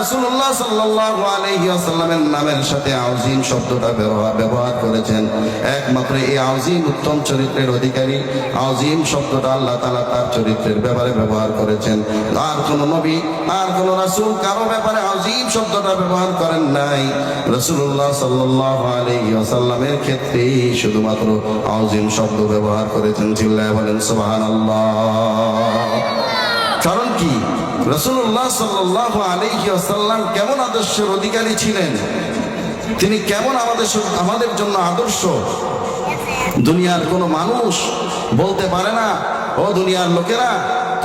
রাসূলুল্লাহ সাল্লাল্লাহু আলাইহি ওয়াসাল্লামের নামের সাথে আউজিম শব্দটা ব্যবহার করেছেন। একমাত্র এই আউজিম উত্তম চরিত্রের অধিকারী। আউজিম শব্দটা আল্লাহ তাআলা তার চরিত্রের ব্যাপারে ব্যবহার করেছেন। আর কোন নবী, আর কোন রাসূল কারও ব্যাপারে আউজিম শব্দটা ব্যবহার করেন নাই। রাসূলুল্লাহ সাল্লাল্লাহু আলাইহি ওয়াসাল্লামের ক্ষেত্রে শুধুমাত্র আউজিম শব্দ ব্যবহার করেছেন। চিল্লায় বলেন, সুবহানাল্লাহ। কারণ কি? রসুল্লাহ সাল্লাহ আলাইহি আসাল্লাম কেমন আদর্শের অধিকারী ছিলেন? তিনি কেমন আমাদের আমাদের জন্য আদর্শ? দুনিয়ার কোনো মানুষ বলতে পারে না, ও দুনিয়ার লোকেরা,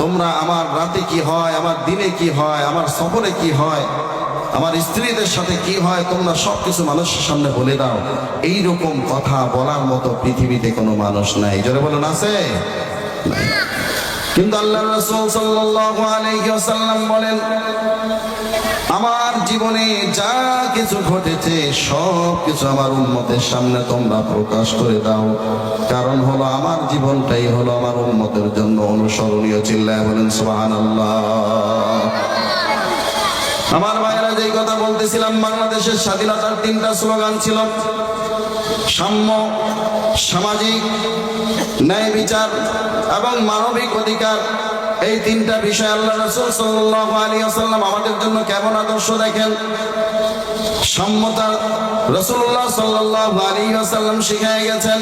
তোমরা আমার রাতে কি হয়, আমার দিনে কি হয়, আমার সফরে কি হয়, আমার স্ত্রীদের সাথে কি হয়, তোমরা সব কিছু মানুষের সামনে বলে দাও। এই রকম কথা বলার মতো পৃথিবীতে কোনো মানুষ নাই। জোরে বলুন, আছে। কিন্তু আল্লাহ রসুল সাল্লাল্লাহু আলাইহি বলেন, আমার জীবনে যা কিছু ঘটেছে সব কিছু আমার উম্মতের সামনে তোমরা প্রকাশ করে দাও। কারণ হলো আমার জীবনটাই হলো আমার উম্মতের জন্য অনুসরণীয় চিল্লায় বলেন, সুবহানাল্লাহ। আমার ভাইয়েরা, যেই কথা বলতেছিলাম, বাংলাদেশের স্বাধীনতার তিনটা স্লোগান ছিল, সাম্য সামাজিক ন্যায় বিচার এবং মানবিক অধিকার, এই তিনটা বিষয় আল্লাহ রসুল সাল্লাহ আলী আসাল্লাম আমাদের জন্য কেমন আদর্শ দেখেন? সাম্যতা রসুল্লাহ সাল্লাহ আলী আসাল্লাম শিখাই গেছেন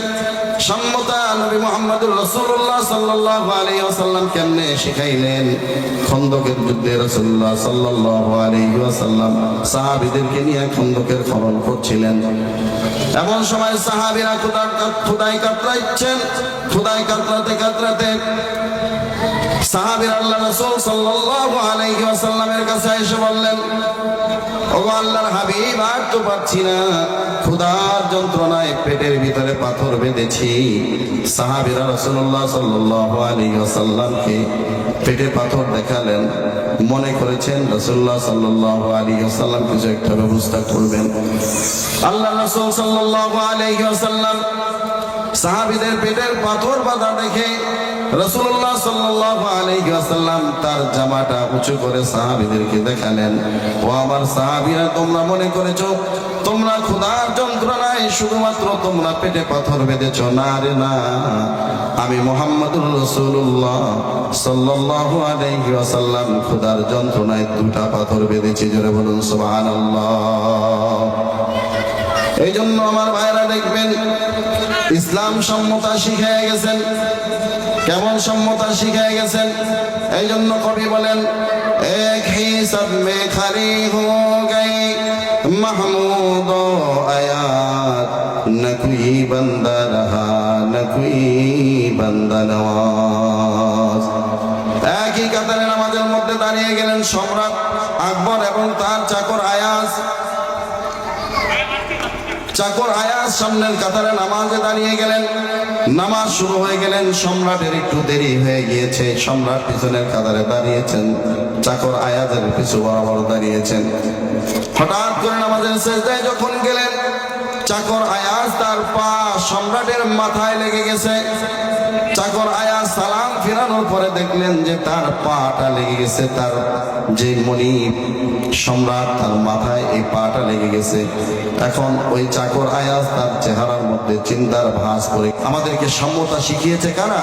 সাম্যতা নবী মোহাম্মদুর রসুল্লাহ সাল্লাহ আলী আসাল্লাম কেমনে শিখাইলেন? খন্দকের যুদ্ধে রসুল্লাহ সাল্লাহ আলী আসাল্লাম সাহাবিদেরকে নিয়ে খন্দকের খনন করছিলেন। এমন সময় সাহাবিরা খুদার খুদাই কাতরাইছেন খুদাই কাতরাতে কাতরাতে সাহাবির আল্লাহ রাসূল সাল্লাল্লাহু আলাইহি ওয়াসাল্লামের কাছে এসে বললেন ওগো আল্লাহর হাবিব, আর তো পাচ্ছি না। ক্ষুধার যন্ত্রণায় পেটের ভিতরে পাথর বেঁধেছি। সাহাবিরা রাসূলুল্লাহ সাল্লাল্লাহু আলাইহি ওয়াসাল্লামকে পেটে পাথর দেখালেন। মনে করেছেন রাসূলুল্লাহ সাল্লাল্লাহু আলাইহি ওয়াসাল্লাম কিছু একটা ব্যবস্থা করবেন। আল্লাহ রাসূল সাল্লাল্লাহু আলাইহি ওয়াসাল্লাম সাহাবিদের পেটের পাথর বাঁধা দেখে রসুল্লাহ ওয়াসাল্লাম তার জামাটা উঁচু করে সাহাবীদেরকে দেখালেন। ও আমার সাহাবীরা, তোমরা মনে করেছ, তোমরা ক্ষুধার যন্ত্রণায় শুধুমাত্র তোমরা পেটে পাথর বেঁধেছ। না রে, না। আমি মোহাম্মদুর রসুল্লাহ সাল্লাল্লাহু আলাইহি ওয়াসাল্লাম ক্ষুধার যন্ত্রণায় দুটা পাথর বেঁধেছি। জোরে বলুন, সুবহানাল্লাহ। এই জন্য আমার ভাইরা দেখবেন ইসলাম সম্মতা শিখাই গেছেন। কেমন সম্মতা শিখাই গেছেন? এই জন্য কবি বলেন, এক হি মে খারি হো গই, মাহমুদ আয়াত। বন্দা রহা, ন কুই বন্দা নওয়াজ। একই কাতারে নামাজের মধ্যে দাঁড়িয়ে গেলেন সম্রাট আকবর এবং তার চাকর আয়াস চাকর আয়াস সামনের কাতারে নামাজে দাঁড়িয়ে গেলেন। নামাজ শুরু হয়ে গেলেন, সম্রাটের একটু দেরি হয়ে গিয়েছে। সম্রাট পিছনের কাতারে দাঁড়িয়েছেন, চাকর আয়াজের পিছু বরাবর দাঁড়িয়েছেন। হঠাৎ করে নামাজের শেষদায় যখন গেলেন, চাকর আয়াজ তার পা সম্রাটের মাথায় লেগে গেছে। চাকর আয়াস সালাম ফিরানোর পরে দেখলেন যে তার পাটা লেগে গেছে তার যে মনি সম্রাট, তার মাথায় এই পাটা লেগে গেছে। এখন ওই চাকর আয়াস তার চেহারার মধ্যে চিন্তার ভাস করে, আমাদেরকে সম্মতা শিখিয়েছে কারা?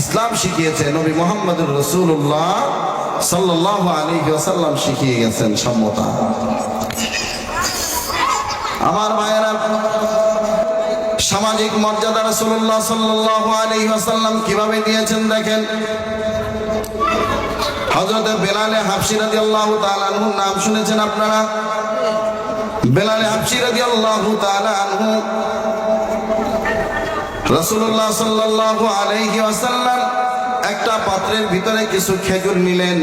ইসলাম শিখিয়েছে, নবী মোহাম্মদুর রসুল্লাহ সাল্লাহ আলী ওসাল্লাম শিখিয়ে গেছেন সম্মতা। আমার ভাইয়েরা সামাজিক মর্যাদা রাসূলুল্লাহ সাল্লাল্লাহু আলাইহি ওয়াসাল্লাম কীভাবে দিয়েছেন দেখেন? হযরত বেলালে রাদিয়াল্লাহু তাআলা আনহুর নাম শুনেছেন আপনারা? বেলালে রাদিয়াল্লাহু তাআলা আনহু রাসূলুল্লাহ সাল্লাল্লাহু আলাইহি ওয়াসাল্লাম একটা পাত্রের ভিতরে কিছু খেজুর নিলেন।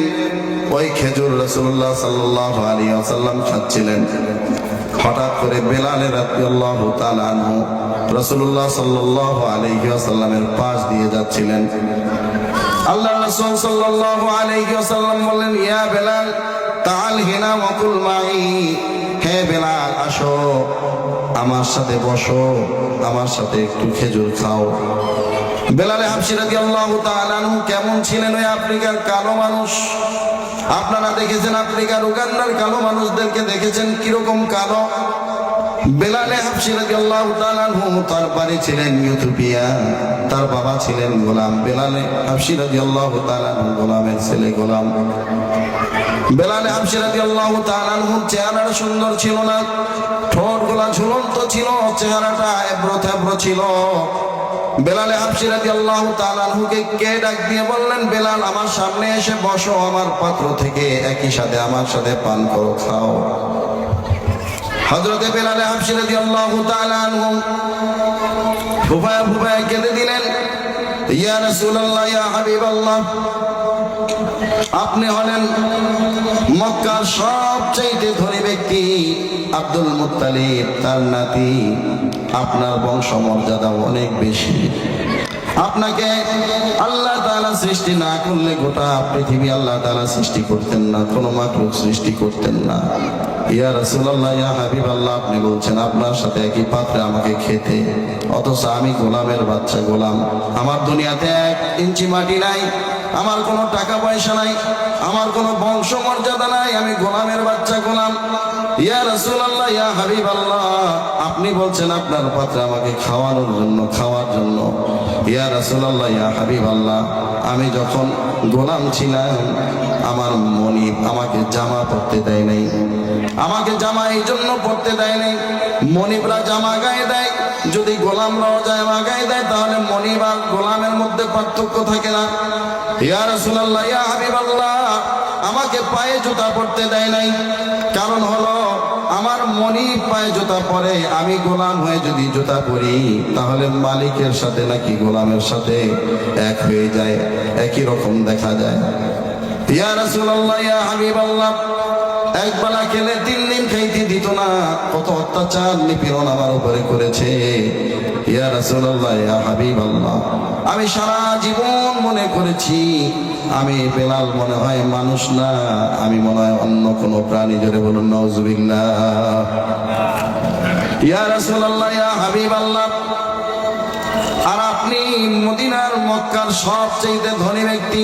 ওই খেজুর রাসূলুল্লাহ সাল্লাল্লাহু আলাইহি ওয়াসাল্লাম খাচ্ছিলেন। হঠাৎ করে বেলালে আনহু রাসূলুল্লাহ সাল্লাল্লাহু আলাইহি ওয়াসাল্লামের পাশ দিয়ে যাচ্ছিলেন। আল্লাহ রাসূল সাল্লাল্লাহু আলাইহি ওয়াসাল্লাম বললেন, ইয়া বেলাল, তাআল হিনা ওয়াকুল মাই। হে বেলাল, আসো, আমার সাথে বসো, আমার সাথে একটু খেজুর খাও। বেলালে হাবশি রাদিয়াল্লাহু তাআলা আনহু, কেমন ছিলেন ওই আফ্রিকার কালো মানুষ? আপনারা দেখেছেন আফ্রিকার উগান্ডার কালো মানুষদেরকে দেখেছেন কীরকম কালো? বেলালে হাবশি রাদিয়াল্লাহু তাআলা তার বাড়ি ছিলেন ইউথিওপিয়া তার বাবা ছিলেন গোলাম। বেলালে হাবশি রাদিয়াল্লাহু তাআলা গোলামের ছেলে গোলাম। বেলালে হাবশি রাদিয়াল্লাহু তাআলা চেহারাটা সুন্দর ছিল না। ঠোঁট গোলা ঝুলন্ত ছিল, চেহারাটা এবড়ো থেবড়ো ছিল। বেলালে হাবশি রাদিয়াল্লাহু তাআলা আনহুকে কে ডাক দিয়ে বললেন, বেলাল, আমার সামনে এসে বসো, আমার পাত্র থেকে একই সাথে আমার সাথে পান করো, খাও। হজরতে বেলালে হাবশি রাদিয়াল্লাহু তাআলা আনহু ফুফায় ফুফায় কেঁদে দিলেন, ইয়া রাসূলুল্লাহ, ইয়া হাবিবাল্লাহ আপনি হলেন মক্কার সবচাইতে ধনী ব্যক্তি, আব্দুল মুত্তালিব, তার নাতি। আপনার বংশ মর্যাদা অনেক বেশি। আপনাকে আল্লাহ তাআলা সৃষ্টি না করলে গোটা পৃথিবী আল্লাহ তাআলা সৃষ্টি করতেন না, কোনো মাকলুক সৃষ্টি করতেন না। ইয়া রাসূলুল্লাহ, ইয়া হাবিবাল্লাহ, আপনি বলছেন, আপনার সাথে একই পাত্রে আমাকে খেতে, অথচ আমি গোলামের বাচ্চা গোলাম। আমার দুনিয়াতে এক ইঞ্চি মাটি নাই আমার কোনো টাকা পয়সা নাই, আমার কোনো বংশ মর্যাদা নাই, আমি গোলামের বাচ্চা গোলাম। ইয়া রাসূলুল্লাহ, ইয়া হাবিবাল্লাহ, আপনি বলছেন আপনার পাত্রে আমাকে খাওয়ানোর জন্য, খাওয়ার জন্য। ইয়া রাসূলুল্লাহ, ইয়া হাবিবাল্লাহ, আমি যখন গোলাম ছিলাম, আমার মনিব আমাকে জামা পরতে দেয় নাই। আমাকে জামা এই জন্য পরতে দেয় নাই। মনিবরা জামা গায়ে দেয় যদি গোলামরাও জামা গায়ে দেয়, তাহলে মনিব আর গোলামের মধ্যে পার্থক্য থাকে না। ইয়া রাসূলুল্লাহ, ইয়া হাবিবাল্লাহ, আমাকে পায়ে জুতা পরতে দেয় নাই। কারণ হলো, আমার মনি পায়ে জুতা পরে, আমি গোলাম হয়ে যদি জুতা পরি, তাহলে মালিকের সাথে নাকি গোলামের সাথে এক হয়ে যায়, একই রকম দেখা যায়। ইয়া রাসূলুল্লাহ, ইয়া হাবিবাল্লাহ এক বেলা খেলে দিন খাইতে না, কত অত্যাচার নিপীড়ন আমার উপরে করেছে। আমি সারা জীবন মনে করেছি, আমি বেলাল মনে হয় মানুষ না, আমি মনে হয় অন্য কোনো প্রাণী, জোরে বলুন নওজুবিল্লাহ ইয়া রাসূলুল্লাহ, ইয়া হাবিবাল্লাহ। আর আপনি মদিনার মক্কার সবচেয়ে ধনী ব্যক্তি,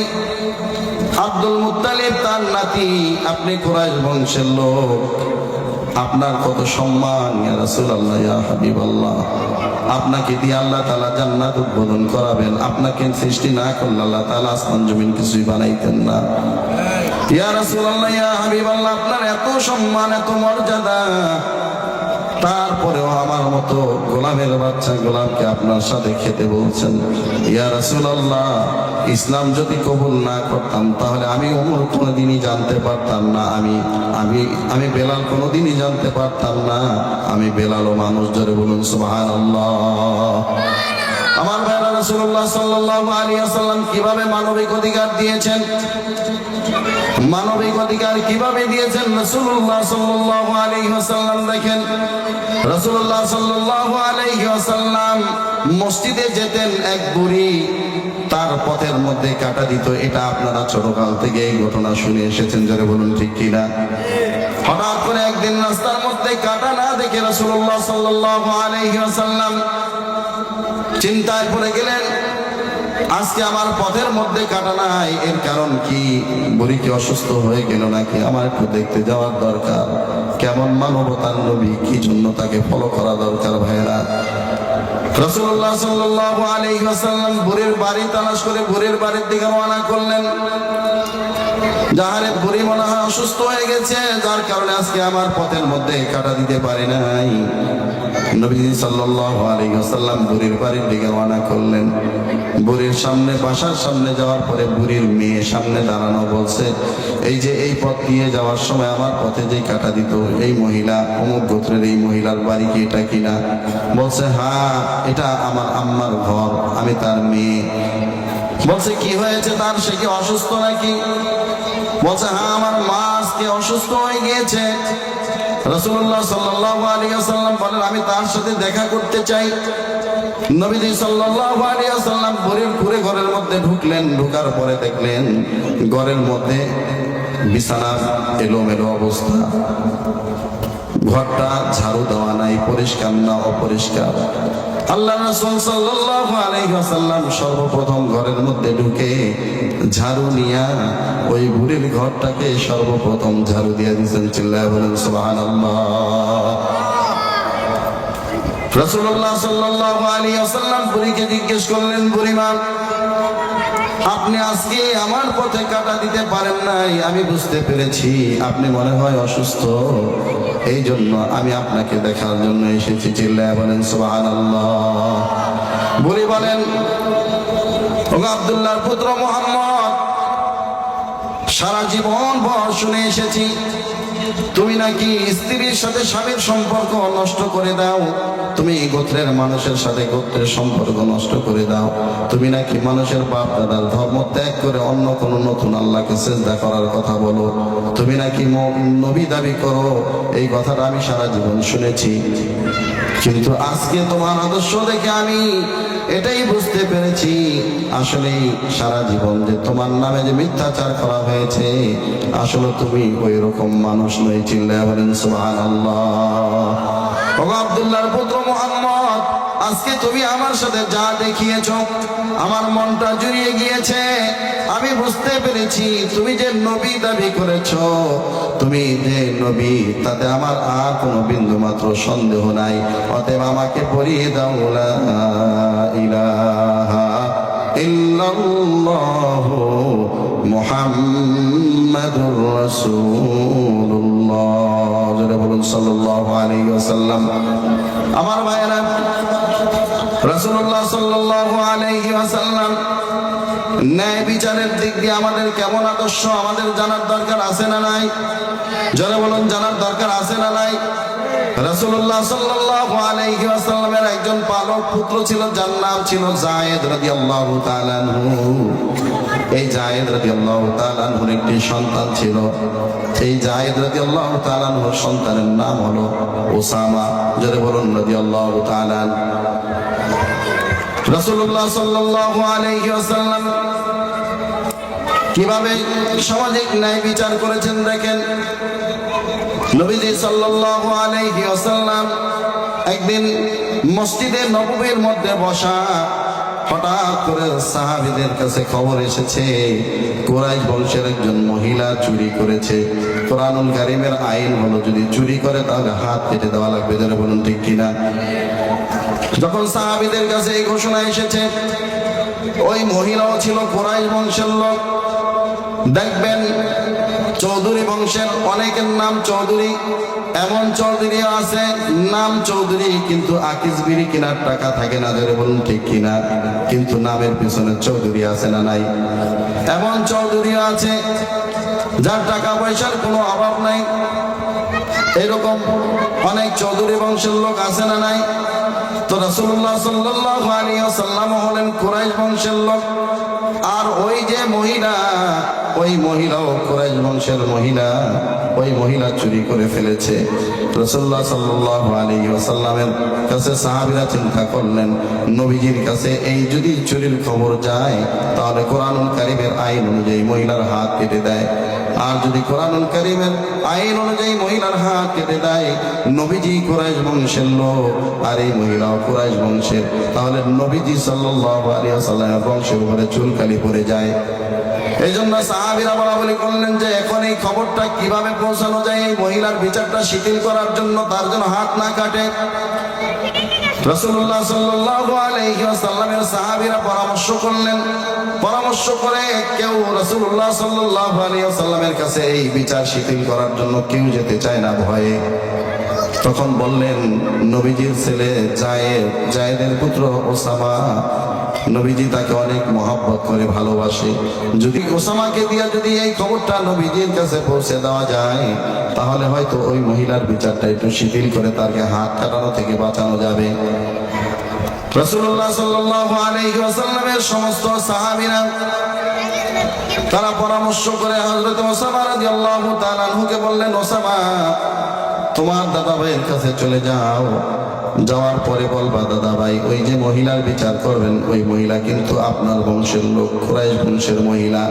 আব্দুল মুত্তালিব তার নাতি, আপনি কুরাইশ বংশের লোক। আপনার কত সম্মান আপনাকে দিয়ে আল্লাহ তাআলা জান্নাত উদ্বোধন করাবেন। আপনাকে সৃষ্টি না করলে আল্লাহ তাআলা আসমান, জমিন কিছুই বানাইতেন না। ইয়া রাসূলুল্লাহ হাবিবাল্লাহ, আপনার এত সম্মান, এত মর্যাদা। তারপরেও আমার মতো গোলামের বাচ্চা গোলামকে আপনার সাথে খেতে বলছেন। ইয়া রাসূলুল্লাহ, ইসলাম যদি কবুল না করতাম, তাহলে আমি ওমর কোনোদিনই জানতে পারতাম না। আমি আমি আমি বেলাল কোনোদিনই জানতে পারতাম না। আমি বেলালও মানুষ, জোরে বলুন, সুবহানাল্লাহ। আমার ভাইরা রাসূলুল্লাহ সাল্লাল্লাহু আলাইহি সাল্লাম কীভাবে মানবিক অধিকার দিয়েছেন? মানবিক অধিকার কীভাবে দিয়েছেন রাসূলুল্লাহ সাল্লাল্লাহু আলাইহি ওয়াসাল্লাম দেখেন। রাসূলুল্লাহ সাল্লাল্লাহু আলাইহি ওয়াসাল্লাম মসজিদে যেতেন, এক বুড়ি তার পথের মধ্যে কাটা দিত। এটা আপনারা ছোটকাল থেকে এই ঘটনা শুনে এসেছেন যারা বলুন ঠিক কিনা হঠাৎ করে একদিন রাস্তার মধ্যে কাটা না দেখে রাসূলুল্লাহ সাল্লাল্লাহু আলাইহি ওয়াসাল্লাম চিন্তায় পড়ে গেলেন আজকে আমার পথের মধ্যে কাটা নাই এর কারণ কি? বুড়ি কি অসুস্থ হয়ে গেল নাকি? আমার একটু দেখতে যাওয়ার দরকার। কেমন মানবতার নবী? কি জন্য তাকে ফলো করা দরকার ভাইরা রসুল্লাহ বুড়ির বাড়ি তালাশ করে বুড়ির বাড়ির দিকে রওনা করলেন। যাহারে বুড়ি মনে হয় অসুস্থ হয়ে গেছে, যার কারণে আজকে আমার পথের মধ্যে কাটা দিতে পারি নাই। নবীজি বুড়ির বাড়ির করলেন। বুড়ির সামনে, বাসার সামনে যাওয়ার পরে বুড়ির মেয়ে সামনে দাঁড়ানো বলছে, এই যে এই পথ যাওয়ার সময় আমার পথে কাটা দিত, এই মহিলা গোত্রের এই মহিলার বাড়ি কি এটা কিনা? বলছে হ্যাঁ এটা আমার আম্মার ঘর, আমি তার মেয়ে। বলছে, কি হয়েছে তার? সে কি অসুস্থ নাকি? বলছে হ্যাঁ আমার মা আজকে অসুস্থ হয়ে গিয়েছে। রসুল্লাহ সাল্লাহ আলী আসাল্লাম বলেন, আমি তার সাথে দেখা করতে চাই। ঘুরে ঘরের মধ্যে ঢুকলেন। পরে দেখলেন, ঘরের মধ্যে বিছানা, এলোমেলো অবস্থা। ঘরটা ঝাড়ু দেওয়া নাই, পরিষ্কার না অপরিষ্কার। আল্লাহ সর্বপ্রথম ঘরের মধ্যে ঢুকে ঝাড়ু নিয়া ওই বুড়ির ঘরটাকে সর্বপ্রথম ঝাড়ু দিয়ে দিয়েছেন চিল্লায় বলেন বুড়িমা, আপনি আমি বুঝতে পেরেছি আপনি মনে হয় অসুস্থ। এই জন্য আমি আপনাকে দেখার জন্য এসেছি, চিল্লায় বলেন, সুবহানাল্লাহ। বুড়ি বলেন, ওগো আব্দুল্লাহর পুত্র মোহাম্মদ সারা জীবন ভর শুনে এসেছি। তুমি নাকি স্ত্রীর সাথে স্বামীর সম্পর্ক নষ্ট করে দাও? তুমি গোত্রের মানুষের সাথে গোত্রের সম্পর্ক নষ্ট করে দাও। তুমি নাকি মানুষের বাপ দাদার ধর্ম ত্যাগ করে অন্য কোন নতুন আল্লাহকে চেষ্টা করার কথা বলো? তুমি নাকি নবী দাবি করো? এই কথাটা আমি সারা জীবন শুনেছি। কিন্তু আজকে তোমার আদর্শ দেখে আমি এটাই বুঝতে পেরেছি। আসলে সারা জীবন যে তোমার নামে যে মিথ্যাচার করা হয়েছে, আসলে তুমি ওই রকম মানুষ নই চিল্লা বলেন সুবহানাল্লাহ। আল্লাহ আব্দুল্লাহর পুত্র মোহাম্মদ আজকে তুমি আমার সাথে যা দেখিয়েছো, আমার মনটা জুড়িয়ে গিয়েছে। আমি বুঝতে পেরেছি তুমি যে নবী দাবি করেছ, তুমি যে নবী, তাতে আমার আর কোনো বিন্দু মাত্র সন্দেহ নাই। অতএব আমাকে পড়িয়ে দাও আমার ভাইয়েরা রাসূলুল্লাহ সাল্লাল্লাহু আলাইহি ওয়াসাল্লাম ন্যায় বিচারের দিক দিয়ে আমাদের কেমন আদর্শ, আমাদের জানার দরকার আছে না নাই? যারা বলুন, জানার দরকার আছে না নাই? রাসূলুল্লাহ সাল্লাল্লাহু আলাইহি ওয়াসাল্লামের একজন পালক পুত্র ছিল, যার নাম ছিল জায়েদ রাদিয়াল্লাহু তাআলা এই জায়েদ রাদিয়াল্লাহু তাআলা একটি সন্তান ছিল। এই জায়েদ রাদিয়াল্লাহু তাআলা সন্তানের নাম হলো ওসামা। যারা বলুন, রাদিয়াল্লাহু তাআলা আনহু। রাসূলুল্লাহ সাল্লাল্লাহু আলাইহি ওয়াসাল্লাম কীভাবে সামাজিক ন্যায় বিচার করেছেন দেখেন? নবীজি সাল্লাল্লাহু আলাইহি ওয়াসাল্লাম একদিন মসজিদে নববীর মধ্যে বসা হঠাৎ করে সাহাবীদের কাছে খবর এসেছে, কোরাইশ বংশের একজন মহিলা চুরি করেছে। কোরআনুল কারিমের আইন হলো যদি চুরি করে তাহলে হাত কেটে দেওয়া লাগবে যারা বলুন ঠিক কিনা? যখন সাহাবীদের কাছে এই ঘোষণা এসেছে, ওই মহিলাও ছিল কোরাইশ বংশের লোক। দেখবেন চৌধুরী বংশের অনেকের নাম চৌধুরী। এমন চৌধুরী আছে, নাম চৌধুরী, কিন্তু আকিস বিড়ি কেনার টাকা থাকে না, ধরে বলুন ঠিক কিনা? কিন্তু নামের পিছনে চৌধুরী আছে না নাই? এমন চৌধুরী আছে, যার টাকা পয়সার কোনো অভাব নাই। এরকম অনেক চৌধুরী বংশের লোক আছে না নাই? তো রাসূলুল্লাহ সাল্লাল্লাহু আলাইহি ওয়াসাল্লাম হলেন কুরাইশ বংশের লোক। আর ওই যে মহিলা ওই মহিলাও কুরাইশ বংশের মহিলা, ওই মহিলা চুরি করে ফেলেছে। রাসূলুল্লাহ সাল্লাল্লাহু আলাইহি ওয়াসাল্লামের কাছে সাহাবীরা চিন্তা করলেন, নবীজির কাছে এই যদি চুরির খবর যায়, তাহলে কোরআনুল কারিমের আইন অনুযায়ী মহিলার হাত কেটে দেয়। আর যদি কোরআনুল কারীমের আইন অনুযায়ী মহিলার হাত কেটে দেয়, নবীজি কুরাইশ বংশের লোক আর এই মহিলাও কুরাইশ বংশের। তাহলে নবীজি সাল্লাল্লাহু আলাইহি ওয়াসাল্লামের বংশের উপরে চুলকালি পড়ে যায়। এই জন্য সাহাবিরা বলা বলি করলেন যে, এখন এই খবরটা কীভাবে পৌঁছানো যায়? এই মহিলার বিচারটা শিথিল করার জন্য তার জন্য হাত না কাটে। পরামর্শ করলেন। পরামর্শ করে কেউ কাছে এই বিচার শিথিল করার জন্য কেউ যেতে চায় না ভয়ে। তখন বললেন, নবীজির ছেলে জায়েদ, জায়েদের পুত্র ওসামা নবীজি তাকে অনেক মহব্বত করে, ভালোবাসে। যদি ওসামাকে দিয়া যদি এই খবরটা নবীজির কাছে পৌঁছে দেওয়া যায়, তাহলে হয়তো ওই মহিলার বিচারটা একটু শিথিল করে তাকে হাত কাটানো থেকে বাঁচানো যাবে। তারা পরামর্শ করে হযরত ওসামা রাদিয়াল্লাহু তাআলা আনহুকে বললেন, ওসামা তোমার দাদা ভাইয়ের কাছে চলে যাও। যাওয়ার পরে বলবা দাদা ভাই ওই যে মহিলার বিচার করবেন, ওই মহিলা কিন্তু আপনার বংশের লোক, কোরাইশ বংশের মহিলা।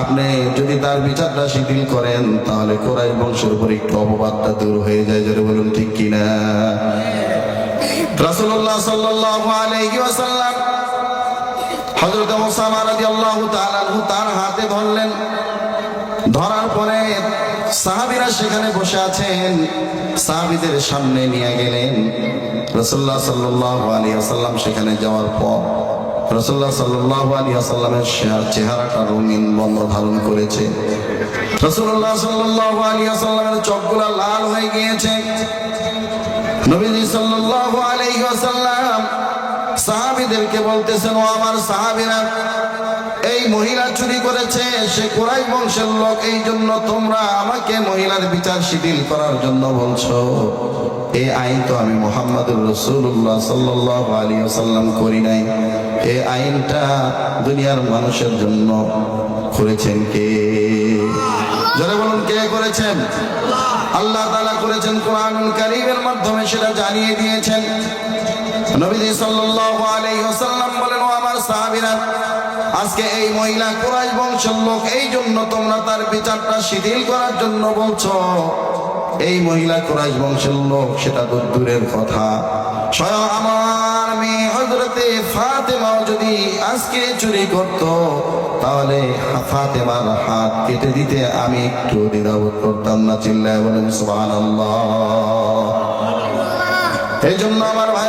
আপনি যদি তার বিচারটা শিথিল করেন, তাহলে কোরাইশ বংশের উপর একটু অপবাদটা দূর হয়ে যায় যদি বলুন ঠিক কিনা? রাসূলুল্লাহ তার হাতে ধরলেন। ধরার পরে সাহাবীরা সেখানে বসে আছেন। সাহাবীদের সামনে নিয়ে গেলেন। রসুল্লাহ সাল্লাল্লাহু আলাইহি ওয়াসাল্লাম সেখানে যাওয়ার পর রসুল্লাহ সাল্লাল্লাহু আলাইহি ওয়াসাল্লামের চেহারা- চেহারাটা রঙিন বর্ণ ধারণ করেছে। রাসূলুল্লাহ সাল্লাল্লাহু আলাইহি ওয়াসাল্লামের চোখগুলো লাল হয়ে গিয়েছে। নবীজি সাল্লাল্লাহু আলাইহি ওয়াসাল্লাম সাহাবীদেরকে বলতেছেন, ও আমার সাহাবীরা মহিলা চুরি করেছে, সে কোরাই বংশের লোক, এই জন্য তোমরা আমাকে মহিলার বিচার শিথিল করার জন্য বলছো। এই আইন তো আমি মোহাম্মদুর রসুল্লাহ সাল্লাল্লাহু আলাইহি ওয়াসাল্লাম করি নাই। এই আইনটা দুনিয়ার মানুষের জন্য করেছেন কে? যারা বলুন, কে করেছেন? আল্লাহ তাআলা করেছেন কোরআনুল কারীমের মাধ্যমে সেটা জানিয়ে দিয়েছেন। নবীজি সাল্লাল্লাহু আলাইহি ওয়াসাল্লাম বলেন আমার সাহাবীরা আজকে এই মহিলা কুরাইশ বংশের লোক, এই জন্য তোমরা তার বিচারটা শিথিল করার জন্য বলছো। এই মহিলা কুরাইশ বংশের লোক, সেটা তো দূরের কথা। স্বয়ং আমার মেয়ে হজরতে ফাতেমাও যদি আজকে চুরি করত, তাহলে ফাতেমার হাত কেটে দিতে আমি একটু দ্বিধাবোধ করতাম না, চিল্লায় বলেন, সুবহানাল্লাহ। এই জন্য আমার ভাইরা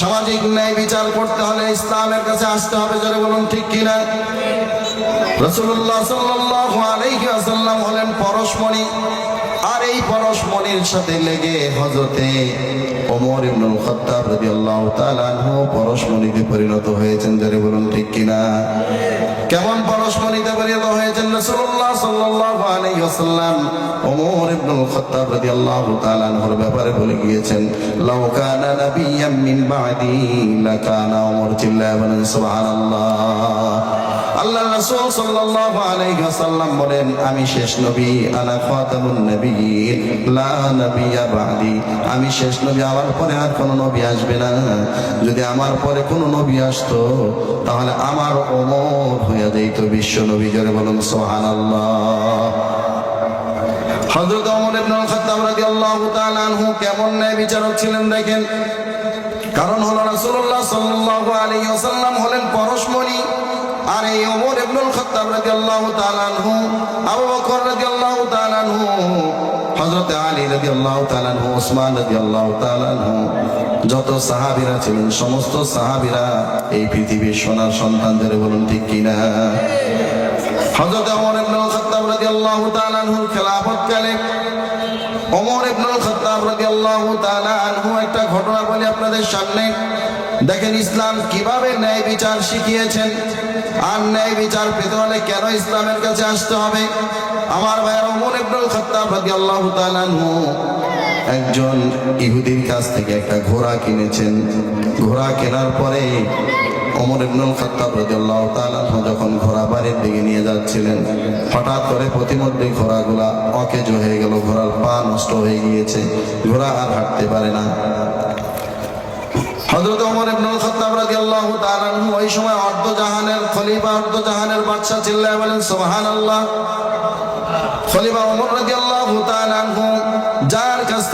সামাজিক ন্যায় বিচার করতে হলে ইসলামের কাছে আসতে হবে যারা বলুন ঠিক কিনা? রসুল্লাহ সাল্লাল্লাহু আলাইহি ওয়াসাল্লাম হলেন পরশমণি, আর এই পরশমণির সাথে লেগে হজরতে ওমর ইবনুল খাত্তাব রাদিয়াল্লাহু তাআলা পরশমণিতে পরিণত হয়েছেন যারা বলুন ঠিক কিনা? কেমন পরশমণিতে পরিণত হয়েছেন রাসূলুল্লাহ সাল্লাল্লাহু আলাইহি ওয়াসাল্লাম? ওমর ইবনুল খাত্তাব রাদিয়াল্লাহু তাআলা আনহুর ব্যাপারে বলে গিয়েছেন, লাউ কানা নাবিয়্যাম মিন বাদি লাকানা ওমর সুবহানাল্লাহ। রাসূল সাল্লাল্লাহু আলাইহি ওয়াসাল্লাম বলেন, আমি শেষ নবী, আনা খাতামুন লা নাবিয়্যা বাদি। আমি শেষ নবী আমার পরে আর কোনো নবী আসবে না। যদি আমার পরে কোনো নবী আসতো, তাহলে আমার ওমর হয়ে যাইতো বিশ্ব নবী। জোরে বলুন, সুবহানাল্লাহ। হযরত ওমর ইবনে খাত্তাব রাদিয়াল্লাহু তাআলা আনহু কেমন ন্যায় বিচারক ছিলেন দেখেন? কারণ হলো রাসূলুল্লাহ সাল্লাল্লাহু আলাইহি ওয়াসাল্লাম হলেন পরশমণি। আর এই ওমর ইবনুল খাত্তাব রাদিয়াল্লাহু তাআলা আনহু, আবু বকর রাদিয়াল্লাহু তাআলা আনহু, হযরত আলী রাদিয়াল্লাহু তাআলা আনহু, ওসমান রাদিয়াল্লাহু তাআলা আনহু, যত সাহাবীরা ছিলেন, সমস্ত সাহাবীরা এই পৃথিবীর সোনার সন্তানদের বলুন ঠিক কিনা? হযরত ওমর খাত্তাব রাদিয়াল্লাহু তাআলা আনহুর খেলাফতকালে ওমর ইবনুল খাত্তাব একটা ঘটনা বলি আপনাদের সামনে। দেখেন ইসলাম কীভাবে ন্যায় বিচার শিখিয়েছেন আর ন্যায় বিচার পেতে হলে কেন ইসলামের কাছে আসতে হবে? আমার ভাইয়ের ওমর ইবনুল খাত্তাব রাদিয়াল্লাহু তাআলা আনহু একজন ইহুদির কাছ থেকে একটা ঘোড়া কিনেছেন। ঘোড়া কেনার পরে ওমর ইবনুল খাত্তাব রাদিয়াল্লাহু তাআলা যখন ঘোড়া বাড়ির দিকে নিয়ে যাচ্ছিলেন, হঠাৎ করে প্রতিমধ্যে ঘোড়াগুলা অকেজ হয়ে গেল, ঘোড়ার পা নষ্ট হয়ে গিয়েছে, ঘোড়া আর হাঁটতে পারে না। হযরত ওমর ইবনুল খাত্তাব রাদিয়াল্লাহু তাআলা ওই সময় অর্ধ জাহানের খলিফা অর্ধ জাহানের বাদশা চিল্লায় বলেন, সুবহানাল্লাহ। খলিফা ওমর রাদিয়াল্লাহু তাআলা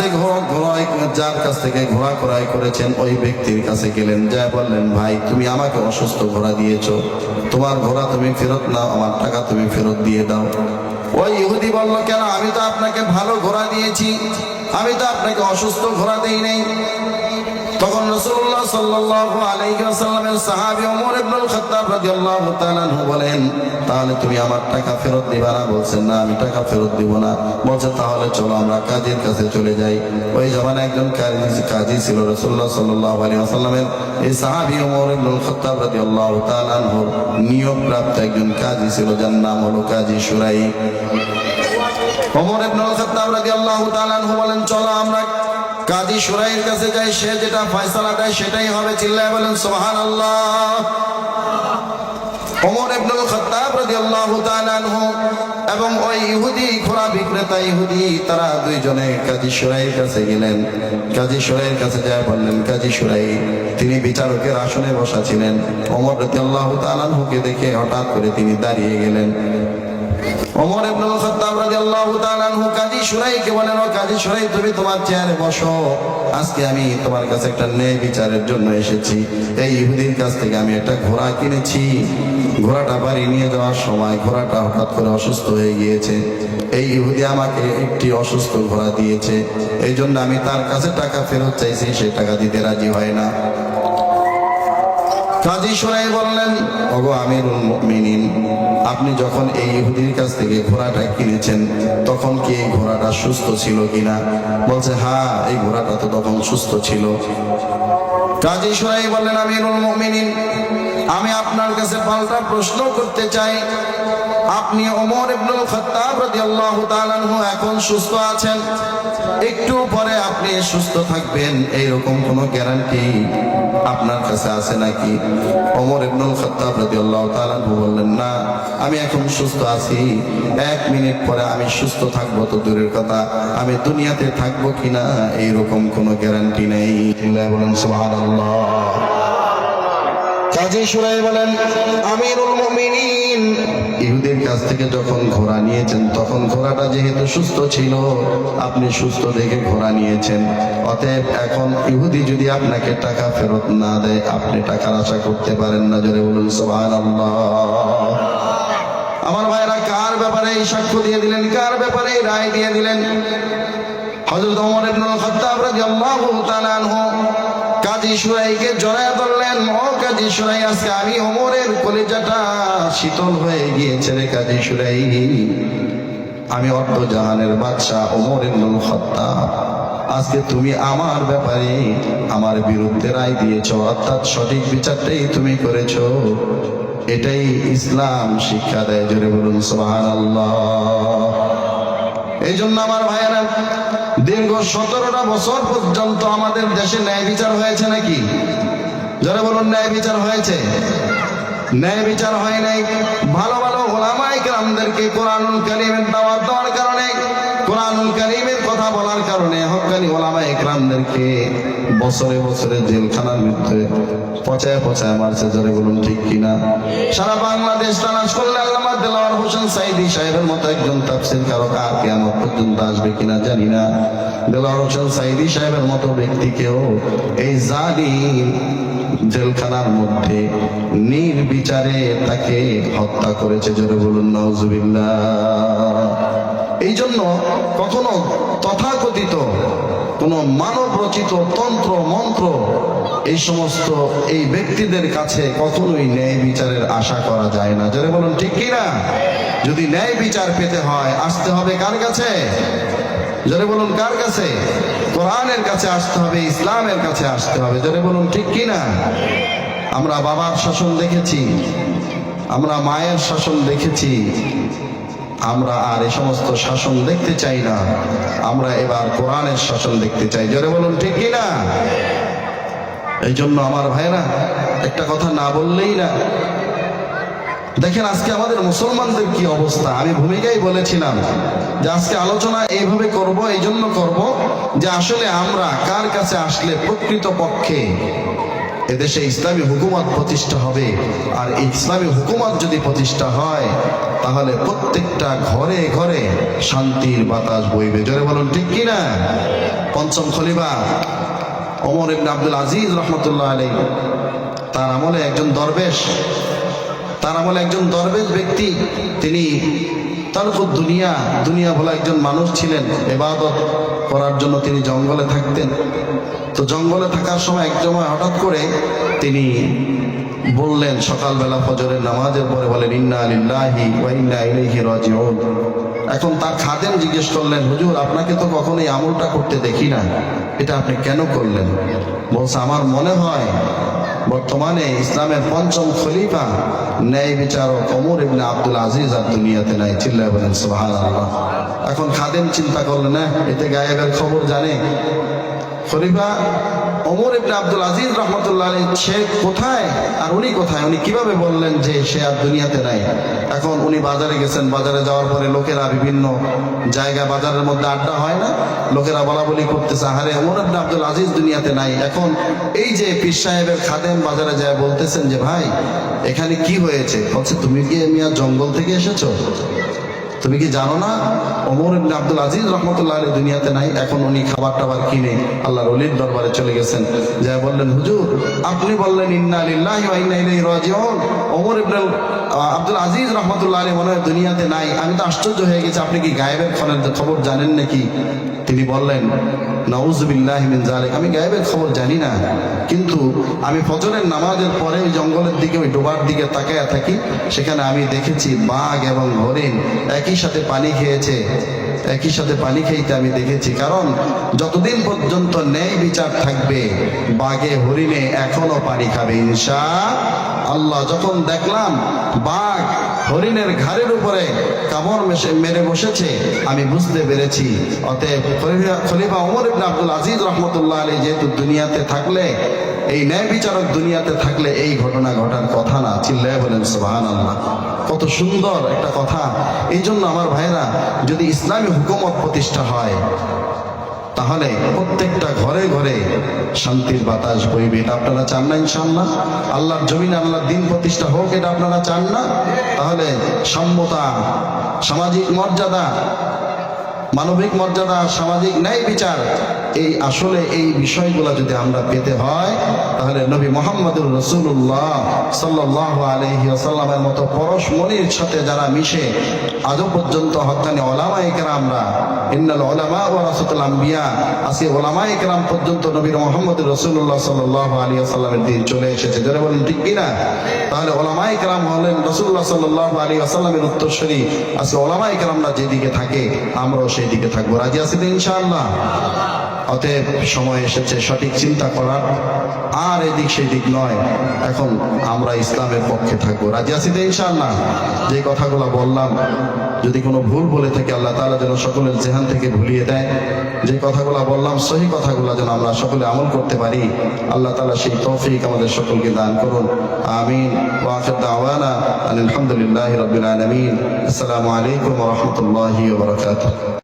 থেকে ঘোড়াই যার কাছ থেকে ঘোড়া ক্রয় করেছেন, ওই ব্যক্তির কাছে গেলেন। যা বললেন, ভাই, তুমি আমাকে অসুস্থ ঘোড়া দিয়েছ। তোমার ঘোড়া তুমি ফেরত নাও, আমার টাকা তুমি ফেরত দিয়ে দাও। ওই ইহুদি বলল, কেন? আমি তো আপনাকে ভালো ঘোড়া দিয়েছি। আমি তো আপনাকে অসুস্থ ঘোড়া দিই নাই। তখন রাসূলুল্লাহ সাল্লাল্লাহু আলাইহি একজন কাজী ছিল নিয়োগপ্রাপ্ত একজন কাজী ছিল, যার নাম হলো কাজী সুরাই ওমর ইবনুল খাত্তাব রাদিয়াল্লাহু তাআলা আনহু বলেন, চলো আমরা কাজী সুরাইয়ের কাছে যায়, সে যেটা ফয়সালা দেয় সেটাই হবে। চিল্লায় বলেন তাআলা আনহু এবং ওই ইহুদি বিক্রেতা ইহুদি, তারা দুইজনে কাজী সুরাইয়ের কাছে গেলেন। কাজী কাছে কাজী সুরাই, তিনি বিচারকের আসনে বসা ছিলেন। ওমর রাদিয়াল্লাহু তাআলা আনহুকে দেখে হঠাৎ করে তিনি দাঁড়িয়ে গেলেন। ওমর ইবনুল খাত্তাব রাদিয়াল্লাহু তাআলা আনহু কাজী বলেন, ও কাজী তুমি তোমার চেয়ারে বসো। আজকে আমি তোমার কাছে একটা ন্যায় বিচারের জন্য এসেছি। এই ইহুদির কাছ থেকে আমি একটা ঘোড়া কিনেছি। ঘোড়াটা বাড়ি নিয়ে যাওয়ার সময় ঘোড়াটা হঠাৎ করে অসুস্থ হয়ে গিয়েছে। এই ইহুদি আমাকে একটি অসুস্থ ঘোড়া দিয়েছে। এই জন্য আমি তার কাছে টাকা ফেরত চাইছি, সে টাকা দিতে রাজি হয় না। কাজী সুরাই বললেন, ওগো আমিরুল মিনিন আপনি যখন এই ইহুদির কাছ থেকে ঘোড়াটা কিনেছেন, তখন কি এই ঘোড়াটা সুস্থ ছিল কিনা? বলছে হ্যাঁ এই ঘোড়াটা তো তখন সুস্থ ছিল। কাজী সোনাই বললেন, আমিরুল মিনিন আমি আপনার কাছে পাল্টা প্রশ্ন করতে চাই। আপনি ওমর ইবনুল খাত্তাব রাদিয়াল্লাহু তাআলা এখন সুস্থ আছেন? একটু পরে আপনি সুস্থ থাকবেন এইরকম কোনো গ্যারান্টি আপনার কাছে আছে নাকি? ওমর ইবনুল খাত্তাব রাদিয়াল্লাহু তাআলা বললেন না আমি এখন সুস্থ আছি। এক মিনিট পরে আমি সুস্থ থাকব তো দূরের কথা। আমি দুনিয়াতে থাকব কিনা এইরকম কোনো গ্যারান্টি নেই। বলেন সুবহানাল্লাহ। কাজী সুরাই বলেন আমিরুল মুমিনিন ইহুদের কাছ থেকে যখন ঘোড়া নিয়েছেন, তখন ঘোড়াটা যেহেতু সুস্থ ছিল, আপনি সুস্থ দেখে ঘোড়া নিয়েছেন। অতএব এখন ইহুদি যদি আপনাকে টাকা ফেরত না দেয়, আপনি টাকার আশা করতে পারেন না। জোরে বলুন, সুবহানাল্লাহ। আমার ভাইরা, কার ব্যাপারে এই সাক্ষ্য দিয়ে দিলেন? কার ব্যাপারে রায় দিয়ে দিলেন? হযরত ওমর ইবনুল খাত্তাব রাদিয়াল্লাহু তাআলা আনহু কাজী সুরাইকে জড়ায় ধরলেন ও কাজী সুরাই আজকে আমি ওমরের কলিজাটা শীতল হয়ে গিয়েছে রে কাজী সুরাই আমি অর্ধ জাহানের বাদশাহ ওমর ইবনুল খাত্তাব। আজকে তুমি আমার ব্যাপারে আমার বিরুদ্ধে রায় দিয়েছ, অর্থাৎ সঠিক বিচারটাই তুমি করেছ। এটাই ইসলাম শিক্ষা দেয়, জোরে বলুন, সুবহানাল্লাহ। এই জন্য আমার ভাইয়েরা দীর্ঘ সতেরোটা বছর পর্যন্ত আমাদের দেশে ন্যায় বিচার হয়েছে নাকি? যারা বলুন, ন্যায় বিচার হয়েছে। ন্যায় বিচার হয় নাই। ভালো ভালো ওলামাই কেরামদেরকে কোরআনুল কালিমের দাওয়াত দেওয়ার কারণে, কোরআনুল কালিমের কথা বলার কারণে হকানি ওলামা একরামদেরকে বছরে বছরে জেলখানার মধ্যে পচায় পচায় মারছে। জোরে বলুন, ঠিক কিনা? সারা বাংলাদেশ তালাশ করলে আল্লামা দেলাওয়ার হোসেন সাইদি সাহেবের মতো একজন তাফসির কারক আর কেমন পর্যন্ত আসবে কিনা জানি না। দেলাওয়ার হোসেন সাইদি সাহেবের মতো ব্যক্তিকেও এই জেলখানার মধ্যে নির্বিচারে তাকে হত্যা করেছে, জোরে বলুন নওজুবিল্লাহ এই জন্য কখনো তথাকথিত কোন মানব রচিত তন্ত্র, মন্ত্র এই সমস্ত এই ব্যক্তিদের কাছে কখনোই ন্যায় বিচারের আশা করা যায় না। যারা বলুন, ঠিক কি না? যদি ন্যায় বিচার পেতে হয়, আসতে হবে কার কাছে? যারা বলুন, কার কাছে? কোরআনের কাছে আসতে হবে, ইসলামের কাছে আসতে হবে। যারা বলুন, ঠিক কি না? আমরা বাবার শাসন দেখেছি, আমরা মায়ের শাসন দেখেছি আমরা আর এই সমস্ত শাসন দেখতে চাই না। আমরা এবার কোরআনের শাসন দেখতে চাই। জোরে বলুন, ঠিক না? এই জন্য আমার ভাইরা একটা কথা না বললেই না। দেখেন, আজকে আমাদের মুসলমানদের কি অবস্থা? আমি ভূমিকাই বলেছিলাম যে আজকে আলোচনা এইভাবে করব, এই জন্য করব যে আসলে আমরা কার কাছে আসলে প্রকৃত পক্ষে এদেশে ইসলামী হুকুমত প্রতিষ্ঠা হবে। আর ইসলামী হুকুমত যদি প্রতিষ্ঠা হয়, তাহলে প্রত্যেকটা ঘরে ঘরে শান্তির বাতাস বইবে। জোরে বলুন, ঠিক কি না পঞ্চম খলিফা ওমর ইবনে আব্দুল আজিজ রহমতুল্লাহ আলাই তার আমলে একজন দরবেশ। তার আমলে একজন দরবেশ ব্যক্তি, তিনি তারপর দুনিয়া দুনিয়া বলা একজন মানুষ ছিলেন, এবাদত করার জন্য তিনি জঙ্গলে থাকতেন। তো জঙ্গলে থাকার সময় এক জমায় হঠাৎ করে তিনি বললেন, সকালবেলা ফজরের নামাজের পরে বলেন, ইন্না আলিল্লাহি ওয়া ইন্না ইলাইহি রাজিউন। এখন তার খাদেম জিজ্ঞেস করলেন, হুজুর, আপনাকে তো কখনোই আমলটা করতে দেখি না। এটা আপনি কেন করলেন? বলছে, আমার মনে হয় বর্তমানে ইসলামের পঞ্চম খলিফা ন্যায় বিচারক ওমর ইবনে আব্দুল আজিজ আর দুনিয়াতে নাই। চিল্লায় বলেন এখন খাদেম চিন্তা করলেন না এতে গায়েবের খবর জানে? খলিফা ওমর ইবনে আব্দুল আজিজ রহমতুল্লাহ আলী সে কোথায় আর উনি কোথায়? উনি কীভাবে বললেন যে সে আর দুনিয়াতে নাই? এখন উনি বাজারে গেছেন। বাজারে যাওয়ার পরে লোকেরা বিভিন্ন জায়গা বাজারের মধ্যে আড্ডা হয় না? লোকেরা বলা বলি করতেছে আরে ওমর ইবনে আব্দুল আজিজ দুনিয়াতে নাই। এখন এই যে পীর সাহেবের খাদেম বাজারে যায় বলতেছেন যে, ভাই, এখানে কি হয়েছে? বলছে, তুমি কি মিয়া জঙ্গল থেকে এসেছ? তুমি কি জানো না? অমর ইবনে আব্দুল আজিজ রহমতুল্লাহ আলী দুনিয়াতে নাই, এখন উনি খাবার টাবার কিনে আল্লাহর অলির দরবারে চলে গেছেন। যাই বললেন, হুজুর, আপনি বললেন, ইন্না আলিল্লাহ অমর ইবনে আব্দুল আজিজ রহমতুল্লাহ আলী মনে হয় দুনিয়াতে নাই। আমি তো আশ্চর্য হয়ে গেছি, আপনি কি গায়েবের খবর জানেন নাকি? তিনি বললেন নাউজুবিল্লাহি মিন জালিক আমি গায়েবের খবর জানি না, কিন্তু আমি ফজরের নামাজের পরে ওই জঙ্গলের দিকে, ওই ডোবার দিকে তাকায়া থাকি, সেখানে আমি দেখেছি বাঘ এবং হরিণ একই সাথে পানি খেয়েছে, একই সাথে পানি খেইতে আমি দেখেছি। কারণ যতদিন পর্যন্ত ন্যায় বিচার থাকবে, বাঘে হরিণে এখনও পানি খাবে। ইনশা আল্লাহ, যখন দেখলাম বাঘ হরিণের ঘাড়ের উপরে কামড় মেরে বসেছে, আমি বুঝতে পেরেছি। অতএব খলিফা- ওমর ইবনে আব্দুল আজিজ রহমতুল্লাহ আলী যেহেতু দুনিয়াতে থাকলে, এই ন্যায় বিচারক দুনিয়াতে থাকলে এই ঘটনা ঘটার কথা না, চিল্লায় বলেন সুবাহান আল্লাহ কত সুন্দর একটা কথা। এই জন্য আমার ভাইরা যদি ইসলামী হুকুমত প্রতিষ্ঠা হয় তাহলে প্রত্যেকটা ঘরে ঘরে শান্তির বাতাস বইবে, এটা আপনারা চান না ইনশাল্লাহ আল্লাহর জমিন আল্লাহর দিন প্রতিষ্ঠা হোক, এটা আপনারা চান না? তাহলে সম্যতা সামাজিক মর্যাদা, মানবিক মর্যাদা, সামাজিক ন্যায় বিচার এই আসলে এই বিষয়গুলো যদি আমরা পেতে হয়, তাহলে নবী মোহাম্মদুর রসুল্লাহ সাল্লাহ আলহি মতো পরশমণির সাথে যারা মিশে, আজও পর্যন্ত হকানি ওলামা একরামরা ইন্নাল ওলামা ও রাসুল আম্বিয়া, আজকে ওলামা একরাম পর্যন্ত নবীর মোহাম্মদুর রসুল্লাহ সাল্লাহ আলী দিন চলে এসেছে। যারা বলেন ঠিক কিনা? তাহলে ওলামা একরাম হলেন রসুল্লাহ সাল্লাহ আলী আসাল্লামের উত্তরস্বরী আজকে ওলামা একরামরা যেদিকে থাকে, আমরাও সেই দিকে থাকব। রাজি তো ইনশাআল্লাহ? অতএব সময় এসেছে সঠিক চিন্তা করার। আর এদিক সেদিক নয়। এখন আমরা ইসলামের পক্ষে থাকব। রাজি আছি তো ইনশাআল্লাহ? যে কথাগুলো বললাম, যদি কোনো ভুল বলে থাকে, আল্লাহ তালা যেন সকলের জেহান থেকে ভুলিয়ে দেয়। যে কথাগুলো বললাম, সহি কথাগুলো যেন আমরা সকলে আমল করতে পারি। আল্লাহ তালা সেই তৌফিক আমাদের সকলকে দান করুন। আমিন। আলহামদুলিল্লাহি আসসালামু আলাইকুম রাহমাতুল্লাহি ওয়া বারাকাতুহু।